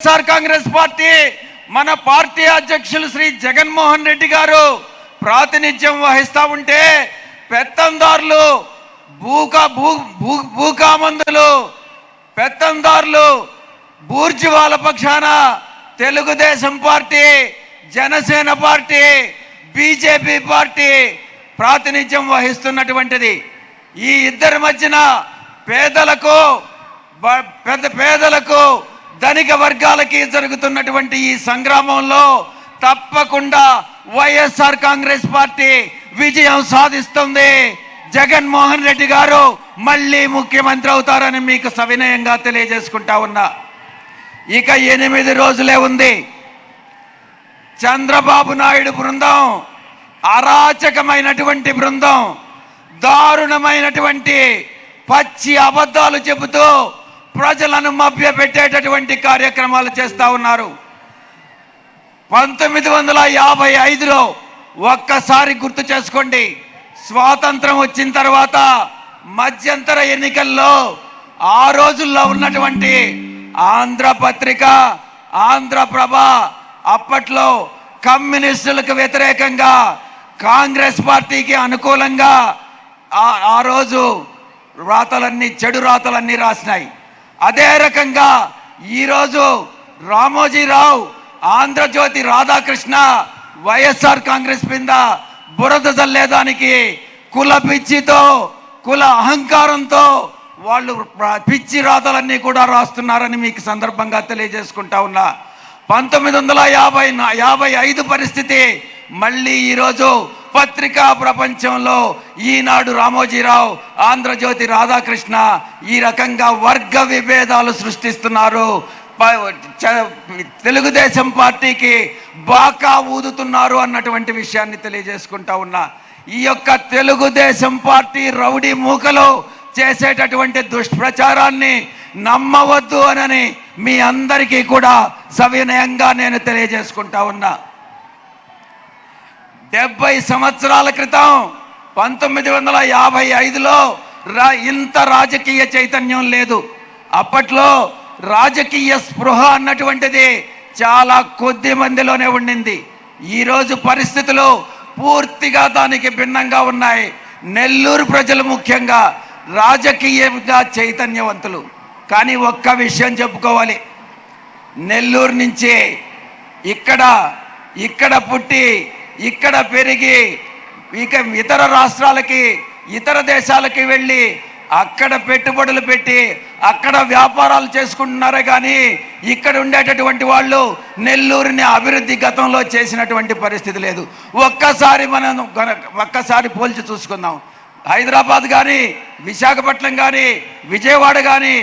Y S R Congress party మన party అధ్యక్షులు శ్రీ జగన్మోహన్ రెడ్డి గారు ప్రాతినిధ్యం వహిస్తా ఉంటే పెత్తందారులు భూకా భూ భూ భూకామందులు పెత్తందారులు బూర్జువాల పక్షాన Telugu Desam party Janasena party BJP party ప్రాతినిధ్యం వహిస్తున్నటువంటిది. ఈ ఇద్దరి మధ్యన పేదలకు పెద్ద పేదలకు ధనిక వర్గాలకి జరుగుతున్నటువంటి ఈ సంగ్రామంలో తప్పకుండా వైఎస్ఆర్ కాంగ్రెస్ పార్టీ విజయం సాధిస్తుంది. జగన్మోహన్ రెడ్డి గారు మళ్ళీ ముఖ్యమంత్రి అవుతారని మీకు సవినయంగా తెలియజేసుకుంటా ఉన్నా. ఇక ఎనిమిది రోజులే ఉంది. చంద్రబాబు నాయుడు బృందం అరాచకమైనటువంటి బృందం దారుణమైనటువంటి పచ్చి అబద్ధాలు చెబుతూ ప్రజలను మభ్యపెట్టేటటువంటి కార్యక్రమాలు చేస్తూ ఉన్నారు. పంతొమ్మిది వందల యాభై ఐదులో ఒక్కసారి గుర్తు చేసుకోండి. స్వాతంత్రం వచ్చిన తర్వాత మధ్యంతర ఎన్నికల్లో ఆ రోజుల్లో ఉన్నటువంటి ఆంధ్ర పత్రిక ఆంధ్రప్రభ అప్పట్లో కమ్యూనిస్టులకు వ్యతిరేకంగా కాంగ్రెస్ పార్టీకి అనుకూలంగా ఆ ఆ రోజు రాతలన్నీ చెడు రాతలన్నీ రాసినాయి. అదే రకంగా ఈరోజు రామోజీరావు ఆంధ్రజ్యోతి రాధాకృష్ణ వైఎస్ఆర్ కాంగ్రెస్ కింద బురద చల్లేదానికి కుల పిచ్చితో కుల అహంకారంతో వాళ్ళు పిచ్చి రాతలన్నీ కూడా రాస్తున్నారని మీకు సందర్భంగా తెలియజేసుకుంటా ఉన్నా. పంతొమ్మిది వందల యాభై యాభై ఐదు పరిస్థితి మళ్ళీ ఈరోజు పత్రికా ప్రపంచంలో ఈనాడు రామోజీరావు ఆంధ్రజ్యోతి రాధాకృష్ణ ఈ రకంగా వర్గ విభేదాలు సృష్టిస్తున్నారు. తెలుగుదేశం పార్టీకి బాకా ఊదుతున్నారు అన్నటువంటి విషయాన్ని తెలియజేసుకుంటా ఉన్నా. ఈ యొక్క తెలుగుదేశం పార్టీ రౌడీ మూకలు చేసేటటువంటి దుష్ప్రచారాన్ని నమ్మవద్దు అనని మీ అందరికీ కూడా సవినయంగా నేను తెలియజేసుకుంటా ఉన్నా. డెబ్బై సంవత్సరాల క్రితం పంతొమ్మిది వందల యాభై ఐదులో రా ఇంత రాజకీయ చైతన్యం లేదు. అప్పట్లో రాజకీయ స్పృహ అన్నటువంటిది చాలా కొద్ది మందిలోనే ఉండింది. ఈరోజు పరిస్థితులు పూర్తిగా దానికి భిన్నంగా ఉన్నాయి. నెల్లూరు ప్రజలు ముఖ్యంగా రాజకీయంగా చైతన్యవంతులు. కానీ ఒక్క విషయం చెప్పుకోవాలి. నెల్లూరు నుంచి ఇక్కడ ఇక్కడ పుట్టి ఇక్కడ పెరిగి ఇక ఇతర రాష్ట్రాలకి ఇతర దేశాలకి వెళ్ళి అక్కడ పెట్టుబడులు పెట్టి అక్కడ వ్యాపారాలు చేసుకుంటున్నారే కానీ ఇక్కడ ఉండేటటువంటి వాళ్ళు నెల్లూరుని అభివృద్ధి గతంలో చేసినటువంటి పరిస్థితి లేదు. ఒక్కసారి మనం ఒక్కసారి పోల్చి చూసుకుందాం. హైదరాబాద్ కానీ విశాఖపట్నం కానీ విజయవాడ కానీ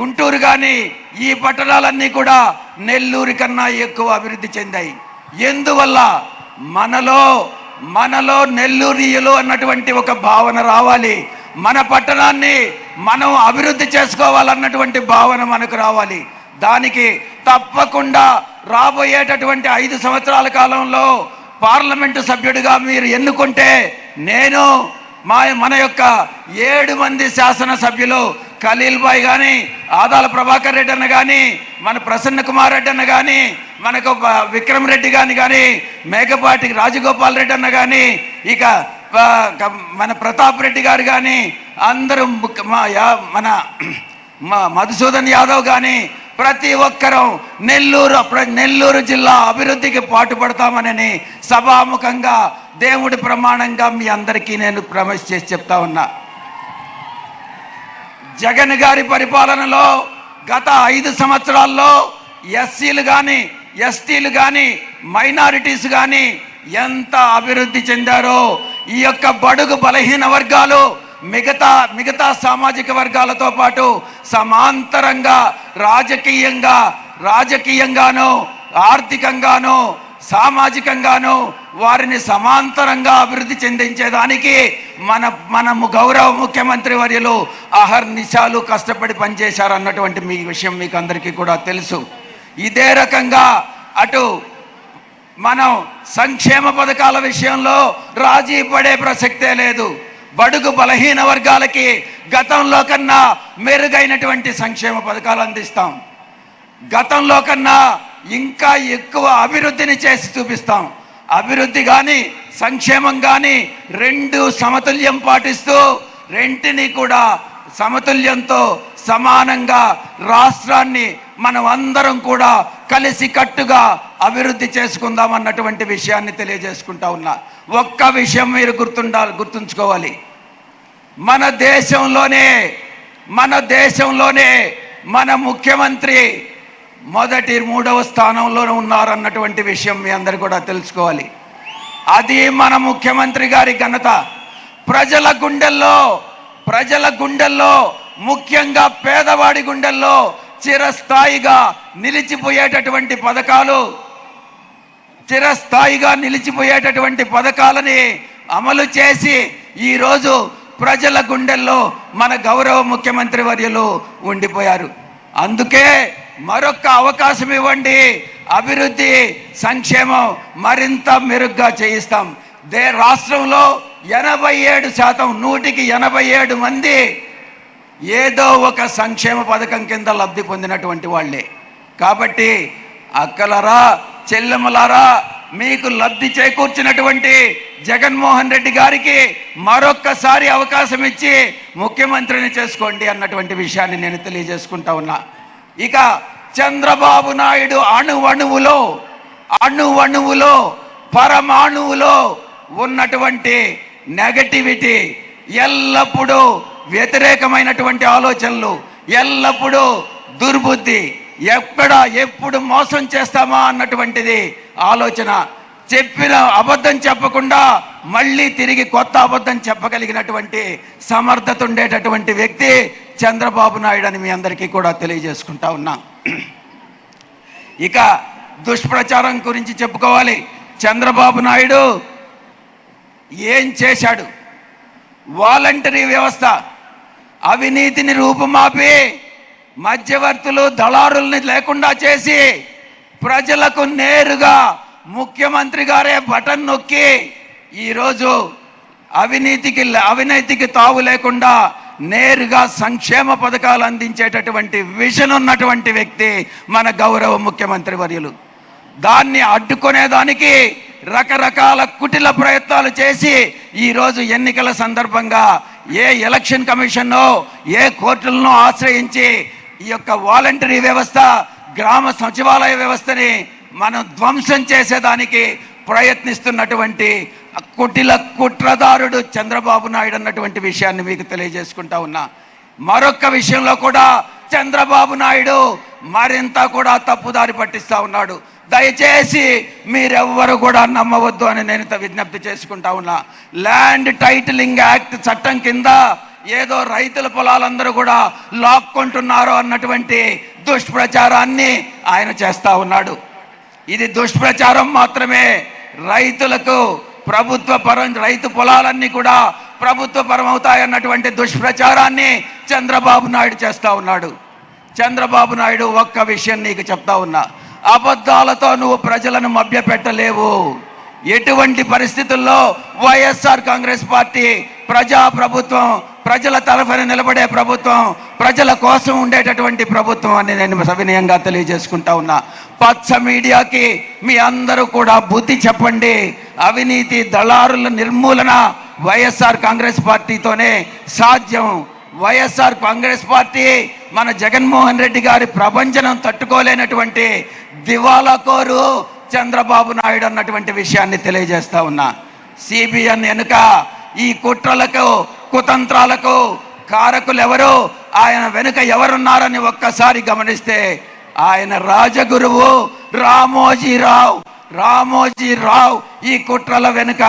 గుంటూరు కానీ ఈ పట్టణాలన్నీ కూడా నెల్లూరు కన్నా ఎక్కువ అభివృద్ధి చెందాయి. ఎందువల్ల? మనలో మనలో నెల్లూరియలు అన్నటువంటి ఒక భావన రావాలి. మన పట్టణాన్ని మనం అభివృద్ధి చేసుకోవాలన్నటువంటి భావన మనకు రావాలి. దానికి తప్పకుండా రాబోయేటటువంటి ఐదు సంవత్సరాల కాలంలో పార్లమెంటు సభ్యుడిగా మీరు ఎన్నుకుంటే నేను మా మన యొక్క ఏడు మంది శాసనసభ్యులు ఖలీల్ బాయ్ కానీ ఆదాల ప్రభాకర్ రెడ్డి అన్న కానీ మన ప్రసన్న కుమార్ రెడ్డి అన్న కానీ మనకు విక్రమ్ రెడ్డి గాని కానీ మేకపాటి రాజగోపాల్ రెడ్డి అన్న కానీ ఇక మన ప్రతాప్ రెడ్డి గారు కానీ అందరూ మన మా మధుసూదన్ యాదవ్ కానీ ప్రతి ఒక్కరూ నెల్లూరు నెల్లూరు జిల్లా అభివృద్ధికి పాటుపడతామనని సభాముఖంగా దేవుడి ప్రమాణంగా మీ అందరికీ నేను ప్రమేష్ చేసి చెప్తా ఉన్నా. జగన్ గారి పరిపాలనలో గత ఐదు సంవత్సరాల్లో ఎస్సీలు కానీ ఎస్టీలు కానీ మైనారిటీస్ కానీ ఎంత అభివృద్ధి చెందారో ఈ యొక్క బడుగు బలహీన వర్గాలు మిగతా మిగతా సామాజిక వర్గాలతో పాటు సమాంతరంగా రాజకీయంగా రాజకీయంగాను ఆర్థికంగాను సామాజికంగాను వారిని సమాంతరంగా అభివృద్ధి చెందించేదానికి మన మనము గౌరవ ముఖ్యమంత్రి వర్యులు అహర్నిశాలు కష్టపడి పనిచేశారు అన్నటువంటి మీ విషయం మీకు అందరికీ కూడా తెలుసు. ఇదే రకంగా అటు మనం సంక్షేమ పథకాల విషయంలో రాజీ పడే ప్రసక్తే లేదు. బడుగు బలహీన వర్గాలకి గతంలో కన్నా మెరుగైనటువంటి సంక్షేమ పథకాలు అందిస్తాం. గతంలో కన్నా ఇంకా ఎక్కువ అభివృద్ధిని చేసి చూపిస్తాం. అభివృద్ధి కానీ సంక్షేమం కానీ రెండు సమతుల్యం పాటిస్తూ రెంటిని కూడా సమతుల్యంతో సమానంగా రాష్ట్రాన్ని మనం అందరం కూడా కలిసి కట్టుగా అభివృద్ధి చేసుకుందాం అన్నటువంటి విషయాన్ని తెలియజేసుకుంటా ఉన్నా. ఒక్క విషయం మీరు గుర్తుండాలి గుర్తుంచుకోవాలి. మన దేశంలోనే మన దేశంలోనే మన ముఖ్యమంత్రి మొదటి మూడవ స్థానంలో ఉన్నారన్నటువంటి విషయం మీ అందరు కూడా తెలుసుకోవాలి. అది మన ముఖ్యమంత్రి గారి ఘనత. ప్రజల గుండెల్లో ప్రజల గుండెల్లో ముఖ్యంగా పేదవాడి గుండెల్లో చిరస్థాయిగా నిలిచిపోయేటటువంటి పథకాలు చిరస్థాయిగా నిలిచిపోయేటటువంటి పథకాలని అమలు చేసి ఈరోజు ప్రజల గుండెల్లో మన గౌరవ ముఖ్యమంత్రి వర్యులు ఉండిపోయారు. అందుకే మరొక అవకాశం ఇవ్వండి. అభివృద్ధి సంక్షేమం మరింత మెరుగ్గా చేయిస్తాం. దే రాష్ట్రంలో ఎనభై ఏడు శాతం నూటికి ఎనభై ఏడు మంది ఏదో ఒక సంక్షేమ పథకం కింద లబ్ధి పొందినటువంటి వాళ్ళే. కాబట్టి అక్కలరా చెల్లెమ్మలారా మీకు లబ్ధి చేకూర్చినటువంటి జగన్మోహన్ రెడ్డి గారికి మరొక్కసారి అవకాశం ఇచ్చి ముఖ్యమంత్రిని చేసుకోండి అన్నటువంటి విషయాన్ని నేను తెలియజేసుకుంటా ఉన్నా. ఇక చంద్రబాబు నాయుడు అణువణువులో అణువణువులో పరమాణువులో ఉన్నటువంటి నెగటివిటీ ఎల్లప్పుడూ వ్యతిరేకమైనటువంటి ఆలోచనలు ఎల్లప్పుడూ దుర్బుద్ధి ఎక్కడ ఎప్పుడు మోసం చేస్తామా అన్నటువంటిది ఆలోచన. చెప్పిన అబద్ధం చెప్పకుండా మళ్ళీ తిరిగి కొత్త అబద్ధం చెప్పగలిగినటువంటి సమర్థత ఉండేటటువంటి వ్యక్తి చంద్రబాబు నాయుడు అని మీ అందరికీ కూడా తెలియజేసుకుంటా ఉన్నా. ఇక దుష్ప్రచారం గురించి చెప్పుకోవాలి. చంద్రబాబు నాయుడు ఏం చేశాడు? వాలంటరీ వ్యవస్థ అవినీతిని రూపుమాపి మధ్యవర్తులు దళారుల్ని లేకుండా చేసి ప్రజలకు నేరుగా ముఖ్యమంత్రి గారే బటన్ నొక్కి ఈరోజు అవినీతికి అవినీతికి తావు లేకుండా నేరుగా సంక్షేమ పథకాలు అందించేటటువంటి విజన్ ఉన్నటువంటి వ్యక్తి మన గౌరవ ముఖ్యమంత్రి వర్యులు. దాన్ని అడ్డుకునేదానికి రకరకాల కుటిల ప్రయత్నాలు చేసి ఈరోజు ఎన్నికల సందర్భంగా ఏ ఎలక్షన్ కమిషన్నో ఏ కోర్టులను ఆశ్రయించి ఈ యొక్క వాలంటరీ వ్యవస్థ గ్రామ సచివాలయ వ్యవస్థని మనం ధ్వంసం చేసేదానికి ప్రయత్నిస్తున్నటువంటి కుటిల కుట్రదారుడు చంద్రబాబు నాయుడు అన్నటువంటి విషయాన్ని మీకు తెలియజేసుకుంటా ఉన్నా. మరొక విషయంలో కూడా చంద్రబాబు నాయుడు మరింత కూడా తప్పుదారి పట్టిస్తూ ఉన్నాడు. దయచేసి మీరెవ్వరు కూడా నమ్మవద్దు అని నేను విజ్ఞప్తి చేసుకుంటా ఉన్నా. ల్యాండ్ టైటిలింగ్ యాక్ట్ చట్టం కింద ఏదో రైతుల పొలాలందరూ కూడా లాక్కుంటున్నారు అన్నటువంటి దుష్ప్రచారాన్ని ఆయన చేస్తా ఉన్నాడు. ఇది దుష్ప్రచారం మాత్రమే. రైతులకు ప్రభుత్వ పరం రైతు పొలాలన్నీ కూడా ప్రభుత్వ పరం అవుతాయన్నటువంటి దుష్ప్రచారాన్ని చంద్రబాబు నాయుడు చేస్తా ఉన్నాడు. చంద్రబాబు నాయుడు ఒక్క విషయం నీకు చెప్తా ఉన్నా. అబద్ధాలతో నువ్వు ప్రజలను మభ్యపెట్టలేవు. ఎటువంటి పరిస్థితుల్లో వైఎస్ఆర్ కాంగ్రెస్ పార్టీ ప్రజా ప్రభుత్వం ప్రజల తరఫున నిలబడే ప్రభుత్వం ప్రజల కోసం ఉండేటటువంటి ప్రభుత్వం అని నేను సవినయంగా తెలియజేసుకుంటా ఉన్నా. పచ్చ మీడియాకి మీ అందరూ కూడా బుద్ధి చెప్పండి. అవినీతి దళారుల నిర్మూలన వైఎస్ఆర్ కాంగ్రెస్ పార్టీతోనే సాధ్యం. వైఎస్ఆర్ కాంగ్రెస్ పార్టీ మన జగన్మోహన్ రెడ్డి గారి ప్రపంచనం తట్టుకోలేనటువంటి దివాలా కోరు చంద్రబాబు నాయుడు అన్నటువంటి విషయాన్ని తెలియజేస్తా ఉన్నా. సిబిఎన్ వెనుక ఈ కుట్రలకు కుతంత్రాలకు కారకులు ఎవరు ఆయన వెనుక ఎవరున్నారని ఒక్కసారి గమనిస్తే ఆయన రాజగురువు రామోజీరావు రామోజీరావు ఈ కుట్రల వెనుక